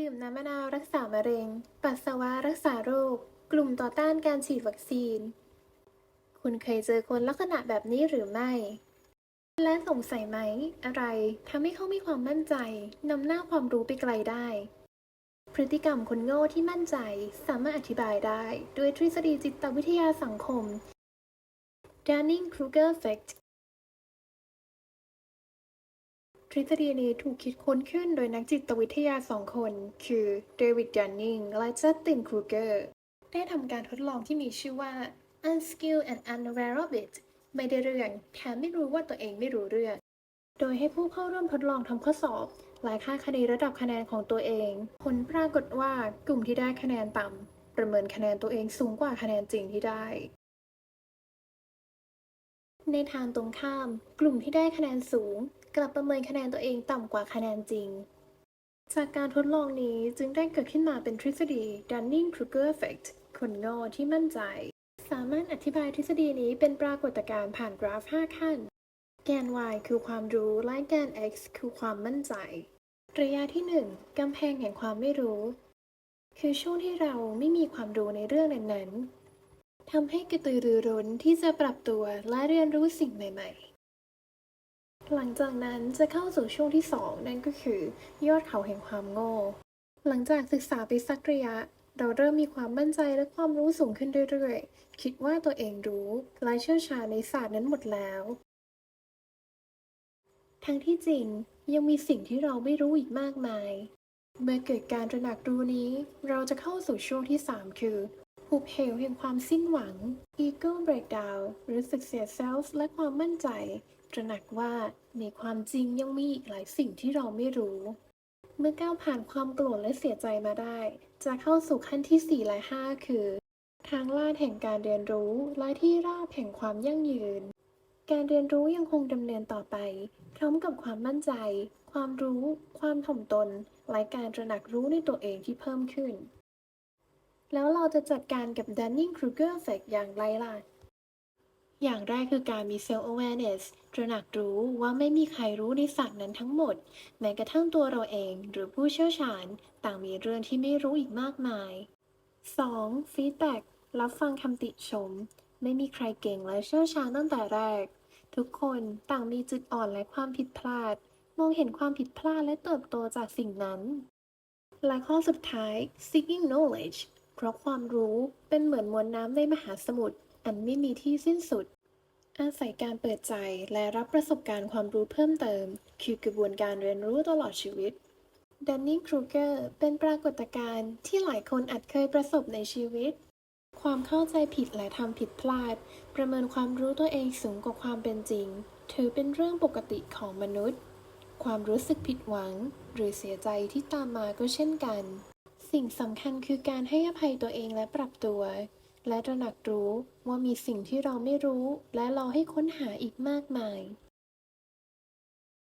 ดื่มน้ำมะนาวรักษามะเร็ง ปัสสาวะรักษาโรค กลุ่มต่อต้านการฉีดวัคซีน คุณเคยเจอคนลักษณะแบบนี้หรือไม่ และสงสัยไหม อะไรทำให้เขามีความมั่นใจนำหน้าความรู้ไปไกลได้ พฤติกรรมคนโง่ที่มั่นใจสามารถอธิบายได้ ด้วยทฤษฎีจิตวิทยาสังคม Dunning-Kruger Effect ทฤษฎีนี้ถูกคิดค้นขึ้นโดยนักจิตวิทยาสองคน คือเดวิดดันนิงและจัสตินครูเกอร์ ได้ทำการทดลองที่มีชื่อว่า Unskilled and Unaware of It ไม่ได้เรื่องแถมไม่รู้ว่าตัวเองไม่รู้เรื่อง โดยให้ผู้เข้าร่วมทดลองทำข้อสอบและค่าคะแนนระดับคะแนนของตัวเอง ผลปรากฏว่ากลุ่มที่ได้คะแนนต่ำประเมินคะแนนตัวเองสูงกว่าคะแนนจริงที่ได้ ในทางตรงข้าม กลุ่มที่ได้คะแนนสูง กลับประเมินคะแนนตัวเองต่ำกว่าคะแนนจริง จากการทดลองนี้จึงได้เกิดขึ้นมาเป็นทฤษฎี Dunning-Kruger Effect คนโง่ที่มั่นใจ สามารถอธิบายทฤษฎีนี้เป็นปรากฏการณ์ผ่านกราฟ 5 ขั้น แกน y คือความรู้และแกน x คือความมั่นใจ ระยะที่ 1กำแพงแห่งความไม่รู้ คือช่วงที่เราไม่มีความรู้ในเรื่องนั้นๆทำให้กระตือรือร้นที่จะปรับตัวและเรียนรู้สิ่งใหม่ ๆ หลังจากนั้นจะเข้าสู่ช่วงที่ 2 นั่นก็คือ ยอดเขาแห่งความโง่ หลังจากศึกษาไปสักระยะ เราเริ่มมีความมั่นใจและความรู้สูงขึ้นเรื่อยๆ คิดว่าตัวเองรู้และเชี่ยวชาญในศาสตร์นั้นหมดแล้ว ทั้งที่จริงยังมีสิ่งที่เราไม่รู้อีกมากมาย เมื่อเกิดการตระหนักรู้นี้ เราจะเข้าสู่ช่วงที่ 3 คือ หุบเหวแห่งความสิ้นหวัง ego breakdown รือสึกเสีย self และความมั่นใจตระหนักว่าในความจริงยังมีอีกหลายสิ่งที่เราไม่รู้ เมื่อก้าวผ่านความโกรธและเสียใจมาได้ จะเข้าสู่ขั้นที่ 4 และ 5 คือ ทางลาดแห่งการเรียนรู้และที่ราบแห่งความยั่งยืน การเรียนรู้ยังคงดำเนินต่อไป พร้อมกับความมั่นใจ ความรู้ ความถ่อมตน และการตระหนักรู้ในตัวเองที่เพิ่มขึ้น แล้วเราจะจัดการกับ Dunning-Kruger Effect อย่างไรล่ะ อย่างแรกคือการมี self awareness ตระหนักรู้ว่าไม่มีใครรู้ในศาสตร์นั้นทั้งหมด แม้กระทั่งตัวเราเองหรือผู้เชี่ยวชาญ ต่างมีเรื่องที่ไม่รู้อีกมากมาย 2. Feedback รับฟังคำติชม ไม่มีใครเก่งและเชี่ยวชาญตั้งแต่แรก ทุกคนต่างมีจุดอ่อนและความผิดพลาด มองเห็นความผิดพลาดและเติบโตจากสิ่งนั้น และข้อสุดท้าย seeking knowledge เพราะความรู้เป็นเหมือนมวลน้ำในมหาสมุทรอันไม่มีที่สิ้นสุด อาศัยการเปิดใจและรับประสบการณ์ความรู้เพิ่มเติม คือกระบวนการเรียนรู้ตลอดชีวิต Dunning-Kruger เป็นปรากฏการณ์ที่หลายคนอาจเคยประสบในชีวิต ความเข้าใจผิดและทำผิดพลาด ประเมินความรู้ตัวเองสูงกว่าความเป็นจริง ถือเป็นเรื่องปกติของมนุษย์ ความรู้สึกผิดหวัง หรือเสียใจที่ตามมาก็เช่นกัน สิ่งสำคัญคือการให้อภัยตัวเองและปรับตัว และตระหนักรู้ว่ามีสิ่งที่เราไม่รู้ และรอให้ค้นหาอีกมากมาย